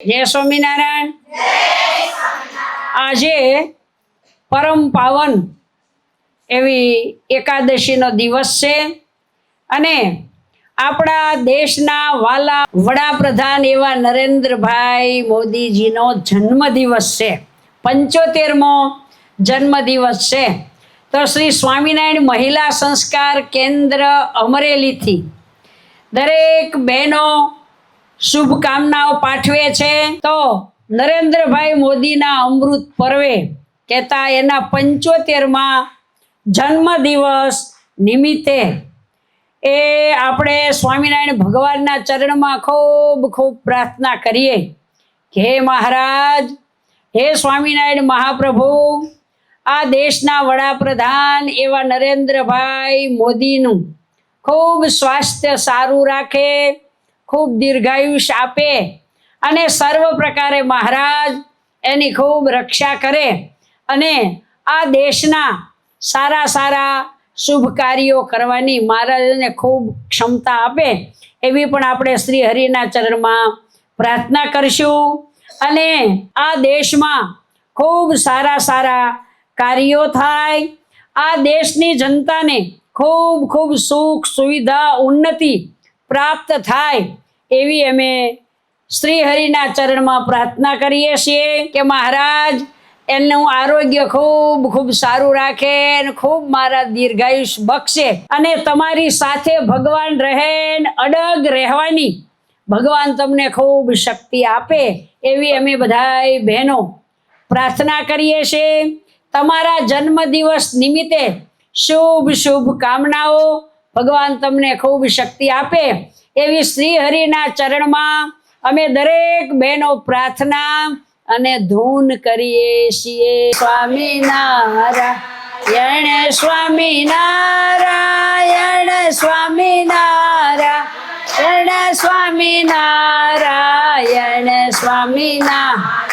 જય સ્વામિનારાયણ. આજે પરમ પાવન એવી એકાદશીનો દિવસ છે અને આપણા દેશના વાલા વડાપ્રધાન એવા નરેન્દ્રભાઈ મોદીજીનો જન્મદિવસ છે. પંચોતેરમો જન્મદિવસ છે. તો શ્રી સ્વામિનારાયણ મહિલા સંસ્કાર કેન્દ્ર અમરેલીથી દરેક બહેનો શુભકામનાઓ પાઠવે છે. તો નરેન્દ્રભાઈ મોદીના અમૃત પર્વે કહેતા એના પંચોતેરમાં જન્મદિવસ નિમિત્તે એ આપણે સ્વામિનારાયણ ભગવાનના ચરણમાં ખૂબ ખૂબ પ્રાર્થના કરીએ હે મહારાજ, હે સ્વામિનારાયણ મહાપ્રભુ, આ દેશના વડાપ્રધાન એવા નરેન્દ્રભાઈ મોદીનું ખૂબ સ્વાસ્થ્ય સારું રાખે ખૂબ દીર્ઘાયુષ આપે અને સર્વ પ્રકારે મહારાજ એની ખૂબ રક્ષા કરે અને આ દેશના સારા સારા શુભ કાર્યો કરવાની મહારાજને ખૂબ ક્ષમતા આપે એવી પણ આપણે શ્રી હરિના ચરણમાં પ્રાર્થના કરશું. અને આ દેશમાં ખૂબ સારા સારા કાર્યો થાય. આ દેશની જનતાને ખૂબ ખૂબ સુખ સુવિધા ઉન્નતિ પ્રાપ્ત થાય એવી અમે શ્રી હરિના ચરણમાં પ્રાર્થના કરીએ છીએ કે મહારાજ એનું આરોગ્ય ખૂબ ખૂબ સારું રાખે અને ખૂબ મારા દીર્ઘાયુષ બક્ષે. અને તમારી સાથે ભગવાન રહે ને અડગ રહેવાની. ભગવાન તમને ખૂબ શક્તિ આપે એવી અમે બધાય બહેનો પ્રાર્થના કરીએ છીએ. તમારા જન્મદિવસ નિમિત્તે શુભ શુભ કામનાઓ ભગવાન તમને ખૂબ શક્તિ આપે એવી શ્રી હરિના ચરણમાં અમે દરેક બહેનો પ્રાર્થના અને ધૂન કરીએ છીએ. સ્વામિનારાયણ સ્વામિનારાયણ સ્વામિનારાયણ સ્વામિનારાયણ સ્વામિનારાયણ.